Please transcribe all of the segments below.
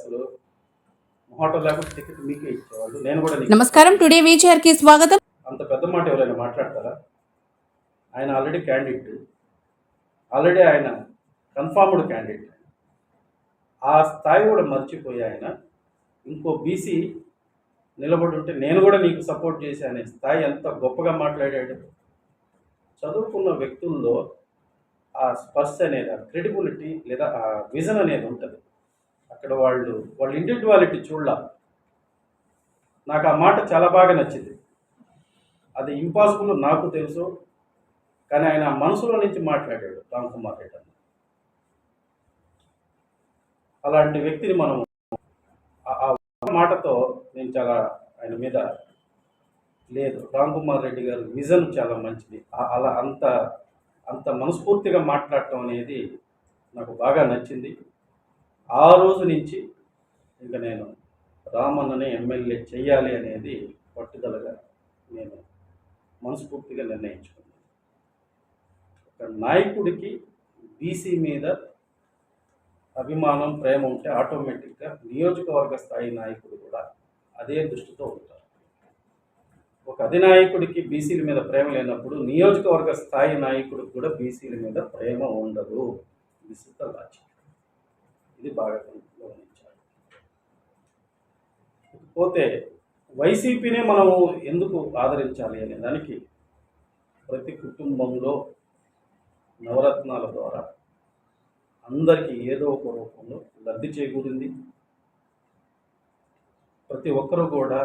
అసలు హోటల్ లేకపోతే టికెట్ మీకే ఇచ్చేవాళ్ళు. నేను కూడా నమస్కారం. టుడే వీచర్కి స్వాగతం. అంత పెద్ద మాట ఎవరైనా మాట్లాడతారా? ఆయన ఆల్రెడీ క్యాండిడేట్ ఆల్రెడీ ఆయన కన్ఫామ్డ్ క్యాండిడేట్ ఆ స్థాయి కూడా మర్చిపోయి ఆయన ఇంకో బీసీ నిలబడి ఉంటే నేను కూడా నీకు సపోర్ట్ చేశా అనే స్థాయి ఎంత గొప్పగా మాట్లాడాడు. చదువుకున్న వ్యక్తుల్లో ఆ స్పర్శ అనేది ఆ క్రెడిబిలిటీ లేదా ఆ విజన్ అనేది ఉంటుంది. అక్కడ వాళ్ళు వాళ్ళ ఇండివిజువాలిటీ చూడాల. నాకు ఆ మాట చాలా బాగా నచ్చింది. అది ఇంపాసిబుల్ నాకు తెలుసు కానీ ఆయన మనసులో నుంచి మాట్లాడాడు రామ్ కుమార్ రెడ్డి అలాంటి వ్యక్తిని మనం ఆ- మాటతో నేను చాలా ఆయన మీద లేదు. రామ్ కుమార్ రెడ్డి గారి విజన్ చాలా మంచిది. అలా అంత అంత మనస్ఫూర్తిగా మాట్లాడటం అనేది నాకు బాగా నచ్చింది. ఆ రోజు నుంచి ఇంకా నేను రామన్నని ఎమ్మెల్యే చేయాలి అనేది పట్టుదలగా నేను మనస్ఫూర్తిగా నిర్ణయించుకున్నాను. ఒక నాయకుడికి బీసీ మీద అభిమానం ప్రేమ ఉంటే ఆటోమేటిక్గా నియోజకవర్గ స్థాయి నాయకుడు కూడా అదే దృష్టితో ఉంటారు. ఒక అధినాయకుడికి బీసీల మీద ప్రేమ లేనప్పుడు నియోజకవర్గ స్థాయి నాయకుడికి కూడా బీసీల మీద ప్రేమ ఉండదు. దిస్ ఇస్ ద లాజిక్ ఇది బాగా గమనించాలి. పోతే వైసీపీనే మనము ఎందుకు ఆదరించాలి అనే దానికి ప్రతి కుటుంబంలో నవరత్నాల ద్వారా అందరికీ ఏదో ఒక రూపంలో లబ్ధి చేకూరింది. ప్రతి ఒక్కరూ కూడా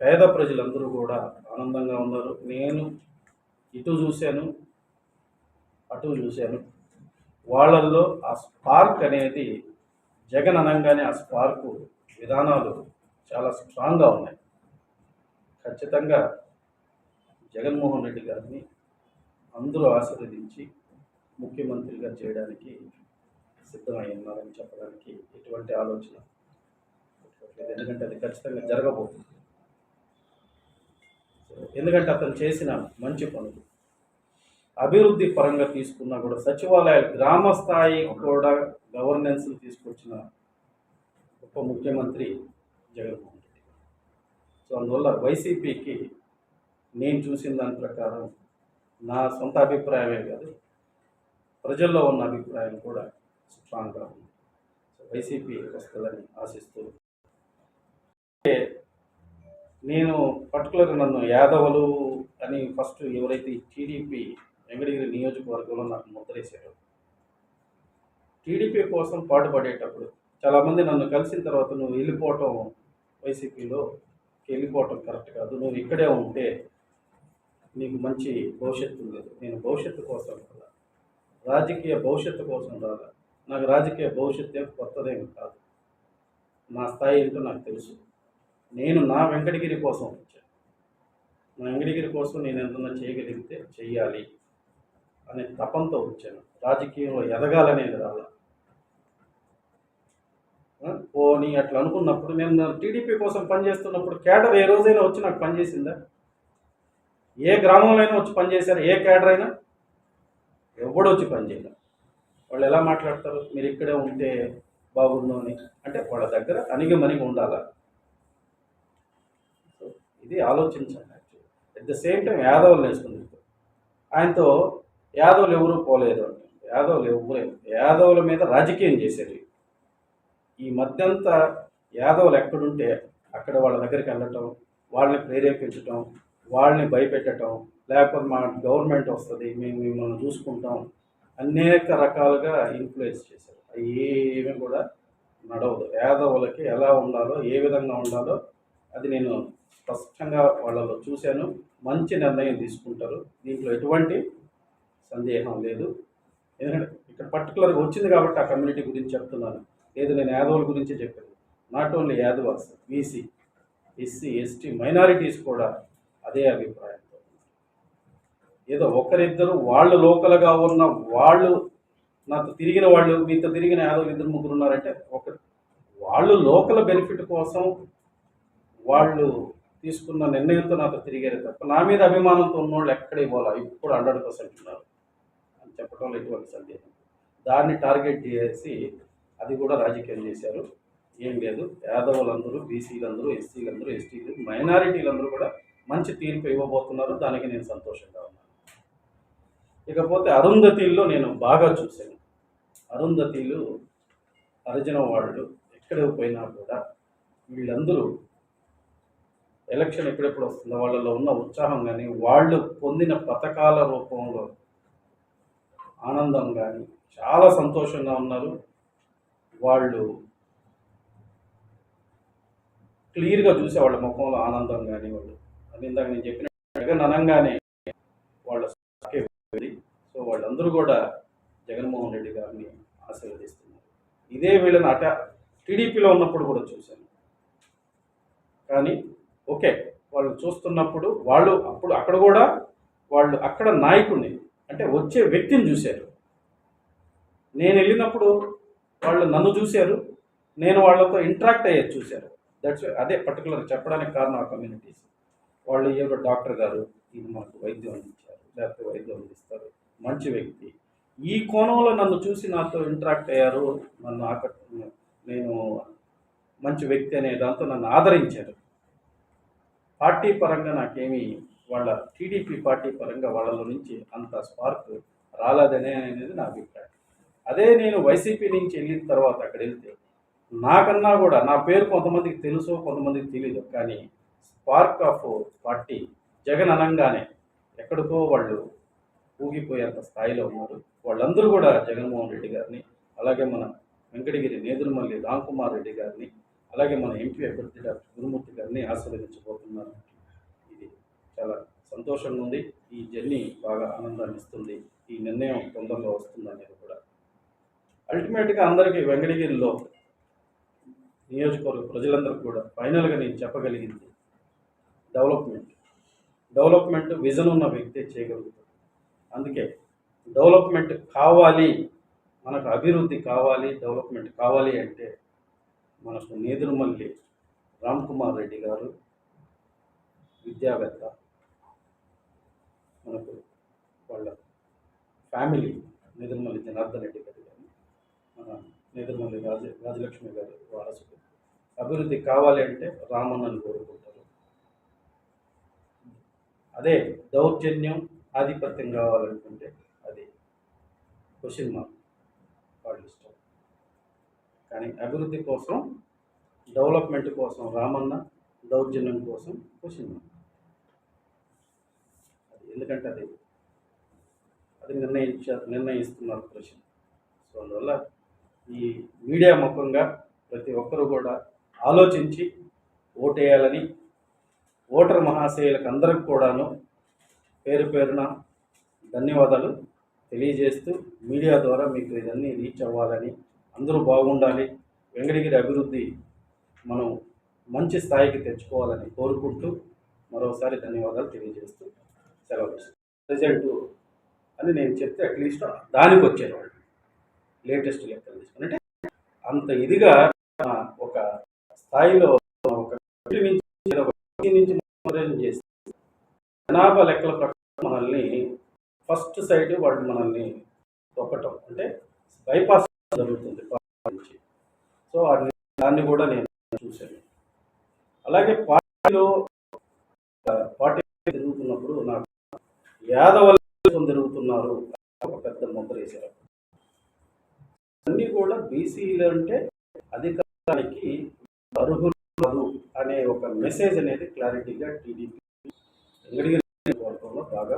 పేద ప్రజలందరూ కూడా ఆనందంగా ఉన్నారు. నేను ఇటు చూశాను అటు చూశాను. వాళ్ళల్లో ఆ స్పార్క్ అనేది జగన్ అనగానే ఆ స్పార్కు విధానాలు చాలా స్ట్రాంగ్గా ఉన్నాయి. ఖచ్చితంగా జగన్మోహన్ రెడ్డి గారిని అందరూ ఆశీర్వదించి ముఖ్యమంత్రిగా చేయడానికి సిద్ధమై ఉన్నారని చెప్పడానికి ఎటువంటి ఆలోచన ఎందుకంటే అది ఖచ్చితంగా జరగబోతుంది. ఎందుకంటే అతను చేసిన మంచి పనులు అభివృద్ధి పరంగా తీసుకున్నా కూడా సచివాలయాలు గ్రామ స్థాయి కూడా గవర్నెన్స్ తీసుకొచ్చిన ఉప ముఖ్యమంత్రి జగన్మోహన్ రెడ్డి సో అందువల్ల వైసీపీకి నేను చూసిన దాని ప్రకారం నా సొంత అభిప్రాయమే కాదు ప్రజల్లో ఉన్న అభిప్రాయం కూడా స్ట్రాంగ్గా ఉంది. సో వైసీపీ వస్తుందని ఆశిస్తూ నేను పర్టికులర్గా నన్ను యాదవులు అని ఫస్ట్ ఎవరైతే టీడీపీ వెంకటగిరి నియోజకవర్గంలో నాకు ముద్రేశారు టీడీపీ కోసం పాటుపడేటప్పుడు చాలామంది నన్ను కలిసిన తర్వాత నువ్వు వెళ్ళిపోవటం వైసీపీలో వెళ్ళిపోవటం కరెక్ట్ కాదు. నువ్వు ఇక్కడే ఉంటే నీకు మంచి భవిష్యత్తు లేదు నేను భవిష్యత్తు కోసం కదా. రాజకీయ భవిష్యత్తు కోసం రాగా నాకు రాజకీయ భవిష్యత్తు ఏం కొత్తదేం కాదు. నా స్థాయి ఏంటో నాకు తెలుసు. నేను నా వెంకటగిరి కోసం వచ్చాను. నా వెంకటగిరి కోసం నేను ఏదన్నా చేయగలిగితే చెయ్యాలి. అనే తపంతో వచ్చాను. రాజకీయంలో ఎదగాలనేది రాలా ఆ, పోనీ అట్లా అనుకున్నప్పుడు నేను టీడీపీ కోసం పనిచేస్తున్నప్పుడు కేడర్ ఏ రోజైనా వచ్చి నాకు పనిచేసిందా ఏ గ్రామంలో అయినా వచ్చి పనిచేశారు ఏ కేడర్ అయినా? ఎవడు వచ్చి పనిచేయలేదు వాళ్ళు ఎలా మాట్లాడతారు? మీరు ఇక్కడే ఉంటే బాగుండు అని. అంటే వాళ్ళ దగ్గర అణిగి మణిగి ఉండాలా? సో ఇది ఆలోచించండి actually. At the same time యాదవులు నేర్చుకుంది ఆయనతో యాదవులు ఎవరు పోలేదు అంట యాదవులు ఎవరు యాదవుల మీద రాజకీయం చేశారు ఈ మధ్యంతా యాదవులు ఎక్కడుంటే అక్కడ వాళ్ళ దగ్గరికి వెళ్ళటం వాళ్ళని ప్రేరేపించటం వాళ్ళని భయపెట్టడం లేకపోతే మా గవర్నమెంట్ వస్తుంది మేము మిమ్మల్ని చూసుకుంటాం అనేక రకాలుగా ఇన్ఫ్లుయెన్స్ చేశారు. అవి ఏమీ కూడా నడవదు. యాదవులకి ఎలా ఉండాలో ఏ విధంగా ఉండాలో అది నేను స్పష్టంగా వాళ్ళలో చూశాను. మంచి నిర్ణయం తీసుకుంటారు. దీంట్లో ఎటువంటి సందేహం లేదు. ఎందుకంటే ఇక్కడ పర్టికులర్గా వచ్చింది కాబట్టి ఆ కమ్యూనిటీ గురించి చెప్తున్నాను. లేదు నేను యాదవుల గురించి చెప్పాను. Not only Yadavs BC SC ST minorities కూడా అదే అభిప్రాయంతో ఏదో ఒకరిద్దరు వాళ్ళు లోకల్గా ఉన్న వాళ్ళు నాతో తిరిగిన వాళ్ళు మీతో తిరిగిన యాదవులు ఇద్దరు ముగ్గురు ఉన్నారంటే ఒక వాళ్ళు లోకల్ బెనిఫిట్ కోసం వాళ్ళు తీసుకున్న నిర్ణయంతో నాతో తిరిగారు తప్ప నా మీద అభిమానంతో ఉన్నోళ్ళు ఎక్కడే పోలా ఇప్పుడు హండ్రెడ్ పర్సెంట్ ఉన్నారు. చెప్పడంలో ఎటువంటి సందేహం. దాన్ని టార్గెట్ చేసి అది కూడా రాజకీయం చేశారు. ఏం లేదు. యాదవులందరూ బీసీలందరూ ఎస్సీలందరూ ఎస్టీలు మైనారిటీలందరూ కూడా మంచి తీర్పు ఇవ్వబోతున్నారు. దానికి నేను సంతోషంగా ఉన్నాను. ఇకపోతే అరుంధతిల్లో నేను బాగా చూశాను. అరుంధతిలు హరిజన వాళ్ళు ఎక్కడ పోయినా కూడా వీళ్ళందరూ ఎలక్షన్ ఎప్పుడెప్పుడు వస్తుందో వాళ్ళలో ఉన్న ఉత్సాహం కానీ వాళ్ళు పొందిన పథకాల రూపంలో ఆనందం కానీ చాలా సంతోషంగా ఉన్నారు. వాళ్ళు క్లియర్గా చూసే వాళ్ళ ముఖంలో ఆనందం కానీ వాళ్ళు అది ఇందాక నేను చెప్పిన ననంగానే అనంగానే వాళ్ళ సో వాళ్ళందరూ కూడా జగన్మోహన్ రెడ్డి గారిని ఆశీర్వదిస్తున్నారు. ఇదే వీళ్ళని అట టీడీపీలో ఉన్నప్పుడు కూడా చూశాను. కానీ ఓకే వాళ్ళు చూస్తున్నప్పుడు వాళ్ళు అప్పుడు అక్కడ కూడా వాళ్ళు అక్కడ నాయకుడిని అంటే వచ్చే వ్యక్తిని చూశారు. నేను వెళ్ళినప్పుడు వాళ్ళు నన్ను చూశారు. నేను వాళ్ళతో ఇంటరాక్ట్ అయ్యేది చూశారు. దట్స్ అదే పర్టికులర్ చెప్పడానికి కారణం ఆ కమ్యూనిటీస్ వాళ్ళు ఏదో డాక్టర్ గారు ఇది మాకు వైద్యం అందించారు లేకపోతే వైద్యం అందిస్తారు. మంచి వ్యక్తి. ఈ కోణంలో నన్ను చూసి నాతో ఇంటరాక్ట్ అయ్యారు. నన్ను ఆకట్టు నేను మంచి వ్యక్తి అనే దాంతో నన్ను ఆదరించారు. పార్టీ పరంగా నాకేమీ వాళ్ళ టీడీపీ పార్టీ పరంగా వాళ్ళలో నుంచి అంత స్పార్క్ రాలేదనే అనేది నా అభిప్రాయం. అదే నేను వైసీపీ నుంచి వెళ్ళిన తర్వాత అక్కడ వెళ్తే నాకన్నా కూడా నా పేరు కొంతమందికి తెలుసు కొంతమందికి తెలియదు కానీ స్పార్క్ ఆఫ్ పార్టీ జగన్ అనంగానే ఎక్కడికో వాళ్ళు ఊగిపోయేంత స్థాయిలో ఉన్నారు. వాళ్ళందరూ కూడా జగన్మోహన్ రెడ్డి గారిని అలాగే మన వెంకటగిరి నేదురుమల్లి రామ్ కుమార్ రెడ్డి గారిని అలాగే మన ఎంపీ అభ్యర్థి డాక్టర్ గురుమూర్తి గారిని ఆశీర్వదించబోతున్నారు. సంతోషంగా ఉంది. ఈ జర్నీ బాగా ఆనందాన్ని ఇస్తుంది. ఈ నిర్ణయం తొందరలో వస్తుంది అనేది కూడా. అల్టిమేట్గా అందరికీ వెంకటగిరిలో నియోజకవర్గ ప్రజలందరికీ కూడా ఫైనల్గా నేను చెప్పగలిగింది డెవలప్మెంట్. డెవలప్మెంట్ విజన్ ఉన్న వ్యక్తే చేయగలుగుతాడు. అందుకే డెవలప్మెంట్ కావాలి మనకు అభివృద్ధి కావాలి డెవలప్మెంట్ కావాలి అంటే మనకు నేదురుమల్లి రామ్ కుమార్ రెడ్డి గారు విద్యావేత్త మనకు వాళ్ళ ఫ్యామిలీ నేదురుమల్లి జనార్దన్ రెడ్డి గారు కానీ మన నేదురుమల్లి రాజ రాజలక్ష్మి గారు వారసుడు. అభివృద్ధి కావాలి అంటే రామన్నను కోరుకుంటారు. అదే దౌర్జన్యం ఆధిపత్యం కావాలనుకుంటే అది క్వశ్చన్ మార్క్. వాళ్ళు ఇష్టం. కానీ అభివృద్ధి కోసం డెవలప్మెంట్ కోసం రామన్న దౌర్జన్యం కోసం క్వశ్చన్ మార్క్. ఎందుకంటే అది అది నిర్ణయించ నిర్ణయిస్తున్నారు ప్రశ్న సో అందువల్ల ఈ మీడియా ముఖంగా ప్రతి ఒక్కరూ కూడా ఆలోచించి ఓటేయాలని ఓటర్ మహాశయులకు అందరికి కూడాను పేరు పేరున ధన్యవాదాలు తెలియజేస్తూ మీడియా ద్వారా మీకు ఇదన్నీ రీచ్ అవ్వాలని అందరూ బాగుండాలి. వెంకటగిరి అభివృద్ధి మనం మంచి స్థాయికి తెచ్చుకోవాలని కోరుకుంటూ మరోసారి ధన్యవాదాలు తెలియజేస్తూ సెలవు రిజల్ట్ అని నేను చెప్తే అట్లీస్ట్ దానికి వచ్చేవాళ్ళు. లేటెస్ట్ లెక్కలు తీసుకుని. అంటే అంత ఇదిగా ఒక స్థాయిలో ఒక నుంచి చేసి జనాభా లెక్కల ప్రకారం మనల్ని ఫస్ట్ సైడ్ వాళ్ళు మనల్ని తొక్కటం. అంటే బైపాస్ జరుగుతుంది నుంచి. సో దాన్ని కూడా నేను చూశాను. అలాగే పార్టీలో పార్టీ తిరుగుతున్నప్పుడు నాకు యాదవ తిరుగుతున్నారు ఒక పెద్ద ముద్రేశారు అన్నీ కూడా బీసీలు అంటే అధికారానికి అర్హులు అనే ఒక మెసేజ్ అనేది క్లారిటీగా టీడీపీ వెంకటగిరి వర్గంలో బాగా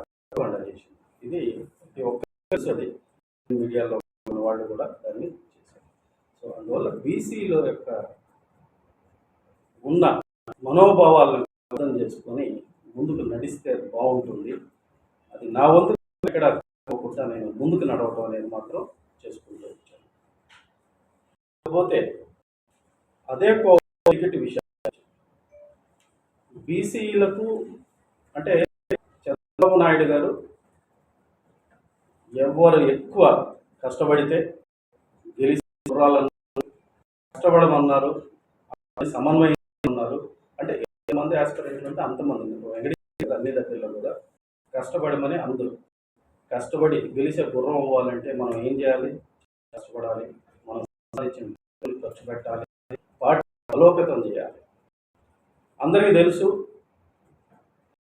చేసింది. ఇది ప్రతి ఒక్కరు మీడియాలో ఉన్న వాళ్ళు కూడా దాన్ని చేశారు. సో అందువల్ల బీసీలో యొక్క ఉన్న మనోభావాలను అర్థం చేసుకొని ముందుకు నడిస్తే బాగుంటుంది. అది నా వంతు ఇక్కడ పోకుండా నేను ముందుకు నడవటం అనేది మాత్రం చేసుకుంటూ వచ్చాను. కాకపోతే అదే టికెట్ విషయం. బీసీలకు అంటే చంద్రబాబు నాయుడు గారు ఎవరు ఎక్కువ కష్టపడితే గెలిచి కష్టపడమన్నారు సమన్వయం ఉన్నారు అంటే ఎంతమంది ఆస్పిరెంట్లు అంటే అంతమంది. వెంకటేశ్వర అన్ని దగ్గరలో కూడా కష్టపడమని అందరూ. కష్టపడి గెలిచే గుర్రం అవ్వాలంటే మనం ఏం చేయాలి? కష్టపడాలి. మనం సంపాదించిన ఖర్చు పెట్టాలి. బలోపేతం చేయాలి. అందరికీ తెలుసు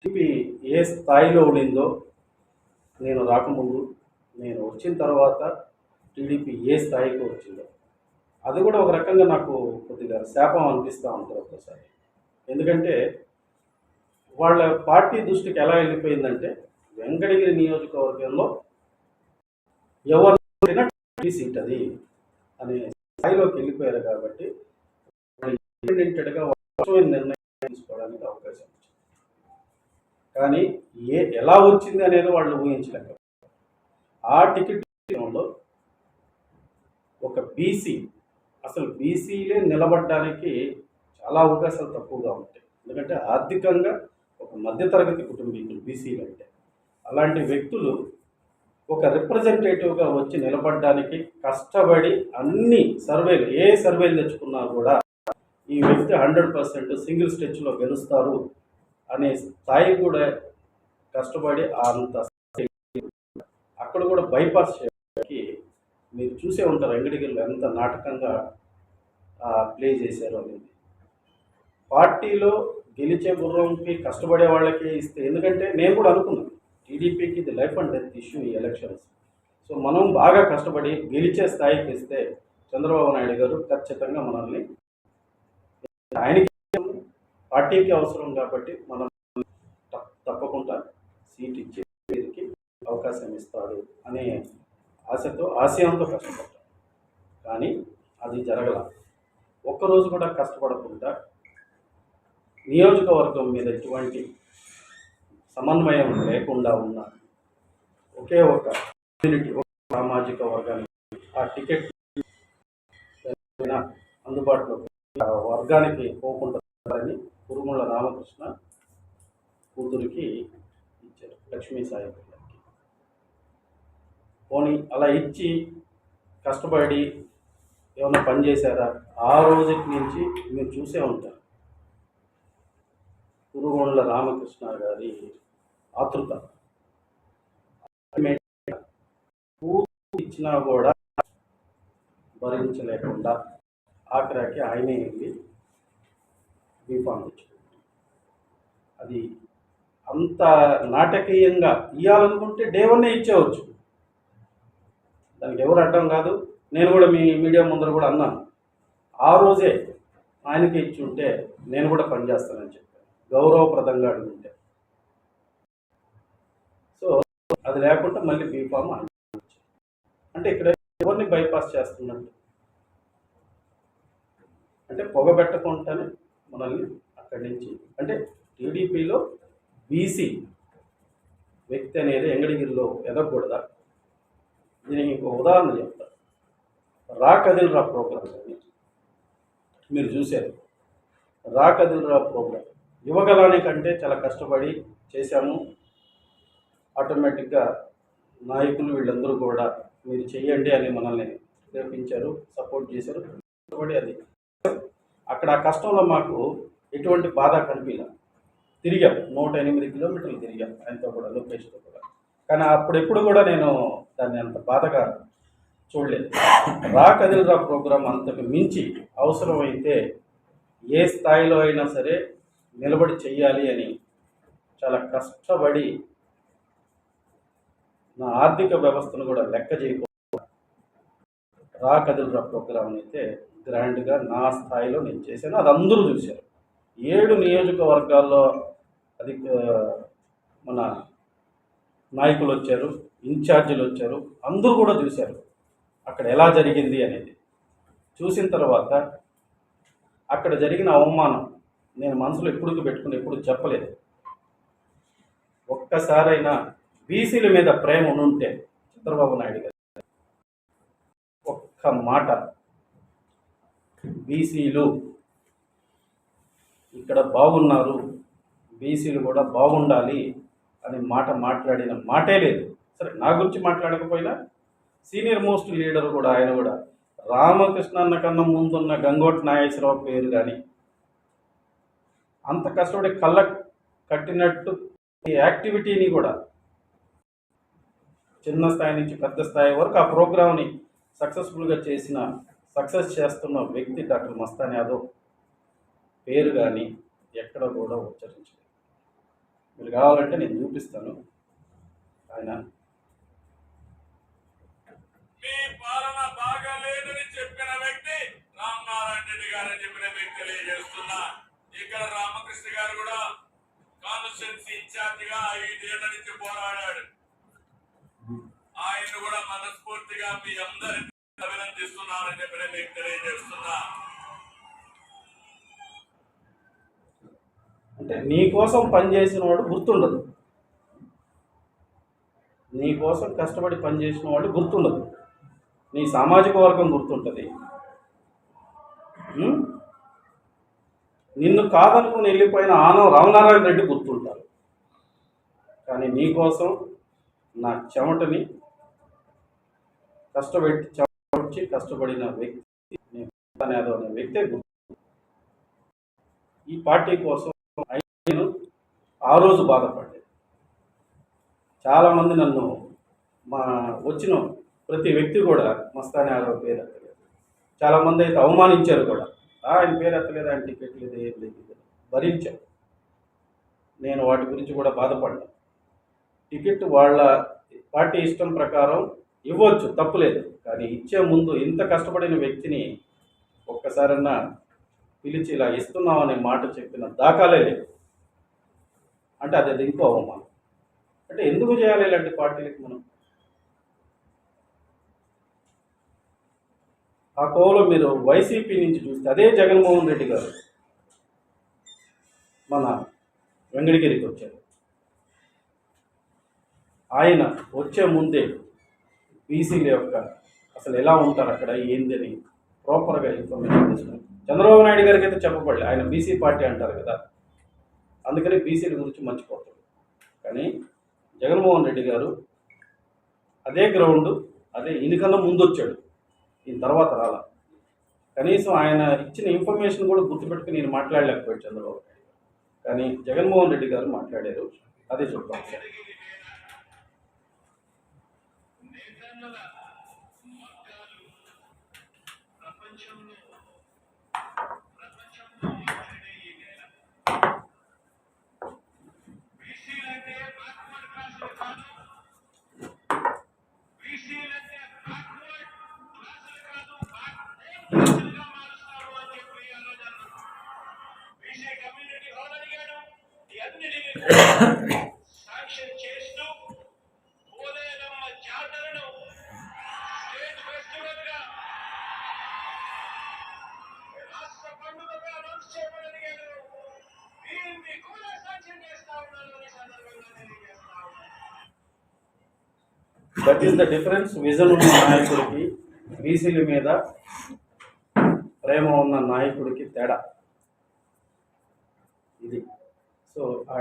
టీపీ ఏ స్థాయిలో ఉండిందో నేను రాకముందు నేను వచ్చిన తర్వాత టీడీపీ ఏ స్థాయికి వచ్చిందో. అది కూడా ఒక రకంగా నాకు కొద్దిగా శాపం అనిపిస్తూ ఉంటుంది ఒక్కోసారి ఎందుకంటే వాళ్ళ పార్టీ దృష్టికి ఎలా వెళ్ళిపోయిందంటే వెంకటగిరి నియోజకవర్గంలో ఎవరు సీట్ అది అనే స్థాయిలోకి వెళ్ళిపోయారు కాబట్టి ఇండిపెండెంటెడ్గా నిర్ణయం తీసుకోవడానికి అవకాశం వచ్చింది కానీ ఏ ఎలా వచ్చింది అనేది వాళ్ళు ఊహించలేక ఆ టికెట్ ఒక బీసీ అసలు బీసీలే నిలబడడానికి చాలా అవకాశాలు తక్కువగా ఉంటాయి. ఎందుకంటే ఆర్థికంగా ఒక మధ్యతరగతి కుటుంబీకులు బీసీలు అంటే. అలాంటి వ్యక్తులు ఒక రిప్రజెంటేటివ్గా వచ్చి నిలబడడానికి కష్టపడి అన్ని సర్వేలు ఏ సర్వేలు తెచ్చుకున్నా కూడా ఈ వ్యక్తి హండ్రెడ్ పర్సెంట్ సింగిల్ స్టెచ్లో గెలుస్తారు అనే స్థాయి కూడా కష్టపడి అంత అక్కడ కూడా బైపాస్ చేయడానికి మీరు చూసే ఉంటారు వెంకటగిరిలో ఎంత నాటకంగా ప్లే చేశారు అనేది. పార్టీలో గెలిచే గుర్రంకి కష్టపడే వాళ్ళకి ఇస్తే ఎందుకంటే నేను కూడా అనుకున్నాను టీడీపీకి ఇది లైఫ్ అండ్ డెత్ ఇష్యూ ఈ ఎలక్షన్స్. సో మనం బాగా కష్టపడి గెలిచే స్థాయికి ఇస్తే చంద్రబాబు నాయుడు గారు ఖచ్చితంగా మనల్ని ఆయనకి పార్టీకి అవసరం కాబట్టి మనం తప్పకుండా సీట్ ఇచ్చే వీరికి అవకాశం ఇస్తాడు అనే ఆశతో ఆశయంతో కష్టపడతాం కానీ అది జరగల. ఒక్కరోజు కూడా కష్టపడకుండా నియోజకవర్గం మీద ఎటువంటి సమన్వయం లేకుండా ఉన్న ఒకే ఒక కమ్యూనిటీ ఒక సామాజిక వర్గానికి ఆ టికెట్ అందుబాటులో ఆ వర్గానికి పోకుండా అని రామకృష్ణ కూతురికి ఇచ్చారు. లక్ష్మీ సాయి గారికి. పోనీ అలా ఇచ్చి కష్టపడి ఏమైనా పని చేశారా? ఆ రోజుకి నుంచి మీరు చూసే ఉంటారు. కురుగొండ్ల రామకృష్ణ గారి ఆతృత. పూర్తి ఇచ్చినా కూడా భరించలేకుండా ఆఖరాకి ఆయనే వెళ్ళి బీఫామ్ తెచ్చుకున్నాడు అది అంత నాటకీయంగా ఇవ్వాలనుకుంటే డే వన్నే ఇచ్చేవచ్చు. దానికి ఎవరు అడ్డం కాదు. నేను కూడా మీ మీడియా ముందర కూడా అన్నాను. ఆ రోజే ఆయనకి ఇచ్చి ఉంటే నేను కూడా పనిచేస్తానని చెప్పాను. గౌరవప్రదంగా అడుగుంటే. సో అది లేకుండా మళ్ళీ బీఫామ్ అనుకోవచ్చు అంటే ఇక్కడ ఎవరిని బైపాస్ చేస్తున్నట్టు అంటే పొగ పెట్టకుండానే మనల్ని అక్కడి నుంచి అంటే టీడీపీలో బీసీ వ్యక్తి అనేది ఎంగడిగిరిలో ఎదగకూడదా? దీనికి ఇంకో ఉదాహరణ చెప్తా. రా కదిలరా ప్రోగ్రామ్. మీరు చూశారు. రా కదిలరా ప్రోగ్రామ్. యువగలానికంటే చాలా కష్టపడి చేశాము ఆటోమేటిక్గా నాయకులు వీళ్ళందరూ కూడా మీరు చెయ్యండి అని మనల్ని ప్రేరేపించారు సపోర్ట్ చేశారు. కష్టపడి అది. అక్కడ ఆ కష్టంలో మాకు ఎటువంటి బాధ కనిపించలేదు తిరిగాం. నూట ఎనిమిది కిలోమీటర్లు తిరిగాం ఆయనతో కూడా లోకేష్తో కూడా. కానీ అప్పుడెప్పుడు కూడా నేను దాన్ని అంత బాధగా చూడలేదు. రా కదిలిరా ప్రోగ్రాం అంతకు మించి అవసరమైతే ఏ స్థాయిలో అయినా సరే నిలబడి చెయ్యాలి అని చాలా కష్టపడి నా ఆర్థిక వ్యవస్థను కూడా లెక్క చేయకుండా రా కదిల్రా ప్రోగ్రాం అయితే గ్రాండ్గా నా స్థాయిలో నేను చేశాను. అది అందరూ చూశారు. ఏడు నియోజకవర్గాల్లో అది మన నాయకులు వచ్చారు ఇన్ఛార్జీలు వచ్చారు అందరూ కూడా చూశారు అక్కడ ఎలా జరిగింది అనేది. చూసిన తర్వాత అక్కడ జరిగిన అవమానం నేను మనసులో ఎప్పుడుకి పెట్టుకుని ఎప్పుడు చెప్పలేదు. ఒక్కసారైనా బీసీల మీద ప్రేమ ఉంటే చంద్రబాబు నాయుడు గారు ఒక్క మాట. బీసీలు ఇక్కడ బాగున్నారు బీసీలు కూడా బాగుండాలి అనే మాట మాట్లాడిన మాటే లేదు. సరే నా గురించి మాట్లాడకపోయినా సీనియర్ మోస్ట్ లీడర్ కూడా ఆయన కూడా రామకృష్ణ అన్న కన్నా ముందున్న గంగోటి నాగేశ్వరరావు పేరు కానీ అంత కష్టపడి కళ్ళ కట్టినట్టు ఈ యాక్టివిటీని కూడా చిన్న స్థాయి నుంచి పెద్ద స్థాయి వరకు ఆ ప్రోగ్రామ్ని సక్సెస్ఫుల్గా చేసిన సక్సెస్ చేస్తున్న వ్యక్తి డాక్టర్ మస్తాన్ యాదవ్ పేరు కానీ ఎక్కడ కూడా ఉచ్చరించలేదు. మీరు కావాలంటే నేను చూపిస్తాను. ఆయన చెప్పిన వ్యక్తి రామనారాయణ రెడ్డి గారు చెప్పిన వ్యక్తి తెలియజేస్తున్నా. ఇక్కడ రామకృష్ణ గారు కూడా కాన్స్టిట్యున్సీ ఇన్ఛార్జిగా ఐదేళ్ళ నుంచి పోరాడాడు. ఆయన కూడా మనస్ఫూర్తిగా మీ అందరినీ అభినందిస్తున్నారని చెప్పిన మీకు తెలియజేస్తున్నా. అంటే నీ కోసం పనిచేసిన వాడు గుర్తుండదు. నీ కోసం కష్టపడి పనిచేసిన వాడు గుర్తుండదు. నీ సామాజిక వర్గం గుర్తుంటుంది. నిన్ను కాదనుకుని వెళ్ళిపోయిన ఆనం రామనారాయణ రెడ్డి గుర్తుంటారు. కానీ నీకోసం నా చెమటని కష్టపెట్టి చెమటొచ్చి కష్టపడిన వ్యక్తి నేను అనే వ్యక్తే గుర్తు. ఈ పార్టీ కోసం నేను ఆ రోజు బాధపడ్డాను. చాలామంది నన్ను మా వచ్చిన ప్రతి వ్యక్తి కూడా మస్తానే యాదవ్ పేరు చాలామంది అయితే అవమానించారు కూడా. ఆయన పేరు ఎత్తలేదు? ఆయన టికెట్ లేదు? ఏం లేదు. భరించాను నేను వాటి గురించి కూడా బాధపడ్డాను టికెట్ వాళ్ళ పార్టీ ఇష్టం ప్రకారం ఇవ్వచ్చు తప్పులేదు కానీ ఇచ్చే ముందు ఇంత కష్టపడిన వ్యక్తిని ఒక్కసారన్నా పిలిచి ఇలా ఇస్తున్నాం అనే మాట చెప్పిన దాఖలే లేదు. అంటే అది అది ఇంకో అవమానం. అంటే ఎందుకు చేయాలి ఇలాంటి పార్టీలకు మనం? ఆ కోవలో మీరు వైసీపీ నుంచి చూస్తే అదే జగన్మోహన్ రెడ్డి గారు మన వెంకటగిరికి వచ్చారు. ఆయన వచ్చే ముందే బీసీల యొక్క అసలు ఎలా ఉంటారు అక్కడ ఏంది అని ప్రాపర్గా ఇన్ఫర్మేషన్ తీసుకుని చంద్రబాబు నాయుడు గారికి అయితే చెప్పబడలే ఆయన బీసీ పార్టీ అంటారు కదా. అందుకని బీసీల గురించి మర్చిపోతాడు కానీ జగన్మోహన్ రెడ్డి గారు అదే గ్రౌండ్ అదే ఈయనకన్నా ముందు వచ్చాడు ఈ తర్వాత రాల. కనీసం ఆయన ఇచ్చిన ఇన్ఫర్మేషన్ కూడా గుర్తుపెట్టుకుని నేను మాట్లాడలేకపోయాడు చంద్రబాబు. నాయుడు కానీ జగన్మోహన్ రెడ్డి గారు మాట్లాడారు. అదే చూద్దాం sir. That is the difference vision ఉన్న నాయకుడికి బీసీల మీద ప్రేమ ఉన్న నాయకుడికి తేడా. ఇది. సో ఆ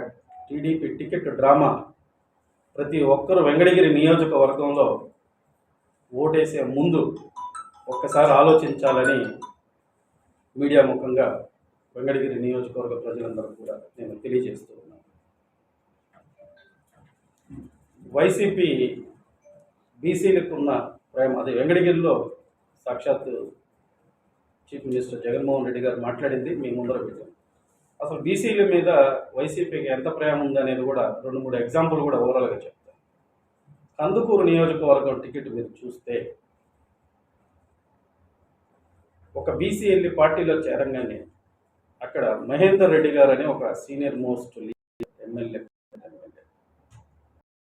టీడీపీ టికెట్ డ్రామా. ప్రతి ఒక్కరు వెంకటగిరి నియోజకవర్గంలో ఓటేసే ముందు ఒక్కసారి ఆలోచించాలని మీడియా ముఖంగా వెంకటగిరి నియోజకవర్గ ప్రజలందరూ కూడా నేను తెలియజేస్తూ ఉన్నాను. వైసీపీ బీసీలకు ఉన్న ప్రేమ అదే వెంకటగిరిలో సాక్షాత్ చీఫ్ మినిస్టర్ జగన్మోహన్ రెడ్డి గారు మాట్లాడింది మీ ముందర పెట్టాం అసలు బీసీల మీద వైసీపీకి ఎంత ప్రేమ ఉందనేది కూడా రెండు మూడు ఎగ్జాంపుల్ కూడా ఓవరాల్గా చెప్తాను కందుకూరు నియోజకవర్గం టికెట్ మీరు చూస్తే ఒక బీసీ వెళ్ళి పార్టీలో చేరంగానే అక్కడ మహేందర్ రెడ్డి గారు అని ఒక సీనియర్ మోస్ట్ ఎమ్మెల్యే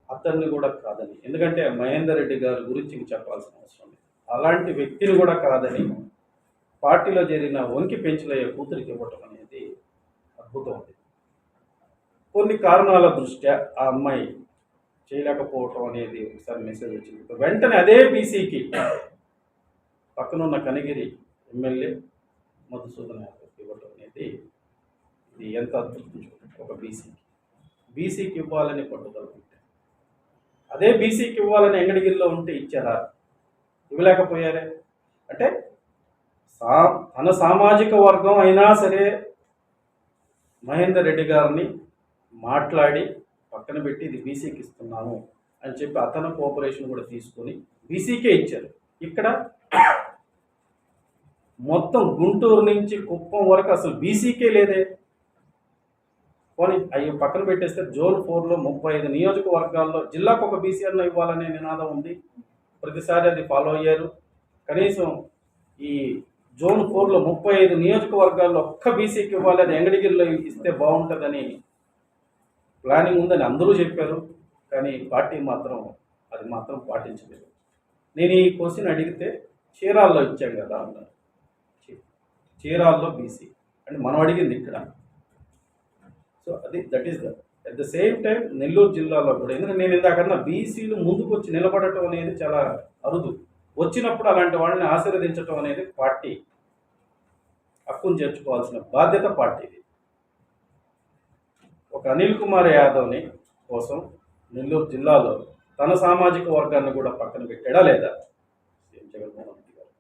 అతన్ని కూడా కాదని. ఎందుకంటే మహేందర్ రెడ్డి గారి గురించి చెప్పాల్సిన అవసరం లేదు. అలాంటి వ్యక్తిని కూడా కాదని పార్టీలో చేరిన వంకి పెంచులయ్యే కూతురికి ఇవ్వటం అనేది అద్భుతం కొన్ని కారణాల దృష్ట్యా ఆ అమ్మాయి చేయలేకపోవటం అనేది ఒకసారి మెసేజ్ వచ్చింది. వెంటనే అదే బీసీకి పక్కనున్న కనిగిరి ఎమ్మెల్యే మధుసూదన ఇవ్వటం అనేది ఇది ఎంత అద్భుతం ఒక బీసీకి. బీసీకి ఇవ్వాలని పట్టుదల ఉంటే అదే బీసీకి ఇవ్వాలని ఎంగడిగిరిలో ఉంటే ఇచ్చారా? ఇవ్వలేకపోయారే. అంటే సా తన సామాజిక వర్గం అయినా సరే మహేందర్ రెడ్డి గారిని మాట్లాడి పక్కన పెట్టి ఇది బీసీకి ఇస్తున్నాము అని చెప్పి అతను కోఆపరేషన్ కూడా తీసుకొని బీసీకే ఇచ్చారు. ఇక్కడ మొత్తం గుంటూరు నుంచి కుప్పం వరకు అసలు బీసీకే లేదే. పోనీ అవి పక్కన పెట్టేస్తే జోన్ ఫోర్లో ముప్పై ఐదు నియోజకవర్గాల్లో జిల్లాకు ఒక బీసీ అన్న ఇవ్వాలనే నినాదం ఉంది. ప్రతిసారి అది ఫాలో అయ్యారు. కనీసం ఈ జోన్ ఫోర్లో ముప్పై ఐదు నియోజకవర్గాల్లో ఒక్క బీసీకి ఇవ్వాలి అది ఎంగడిగిరిలో ఇస్తే బాగుంటుందని ప్లానింగ్ ఉందని అందరూ చెప్పారు. కానీ పార్టీ మాత్రం అది మాత్రం పాటించలేదు. నేను ఈ క్వశ్చన్ అడిగితే చీరాల్లో ఇచ్చాం కదా అన్నారు. చీరాల్లో బీసీ. అంటే మనం అడిగింది ఇక్కడ. సో అది that is the at the same time Nellore జిల్లాలో కూడా ఎందుకంటే నేను ఇందాకన్నా బీసీలు ముందుకు వచ్చి నిలబడటం అనేది చాలా అరుదు. వచ్చినప్పుడు అలాంటి వాళ్ళని ఆశీర్వదించడం అనేది పార్టీ హక్కును చేర్చుకోవాల్సిన బాధ్యత పార్టీది. ఒక అనిల్ కుమార్ యాదవ్ని కోసం నెల్లూరు జిల్లాలో తన సామాజిక వర్గాన్ని కూడా పక్కన పెట్టాడా లేదా? సీఎం జగన్మోహన్ రెడ్డి గారు.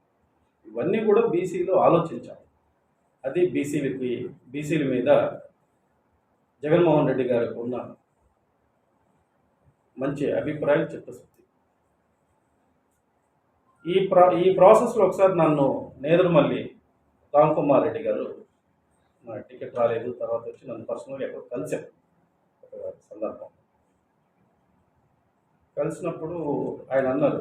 ఇవన్నీ కూడా బీసీలు ఆలోచించాలి. అది బీసీలకి బీసీల మీద జగన్మోహన్ రెడ్డి గారికి ఉన్న మంచి అభిప్రాయం చిత్తశుద్ధి ఈ ప్రా ఈ ప్రాసెస్లో ఒకసారి నన్ను నేదురుమల్లి రామ్ కుమార్ రెడ్డి గారు నా టికెట్ రాలేదు తర్వాత వచ్చి నన్ను పర్సనల్గా ఎక్కడ కలిసాను ఒక సందర్భం. కలిసినప్పుడు ఆయన అన్నారు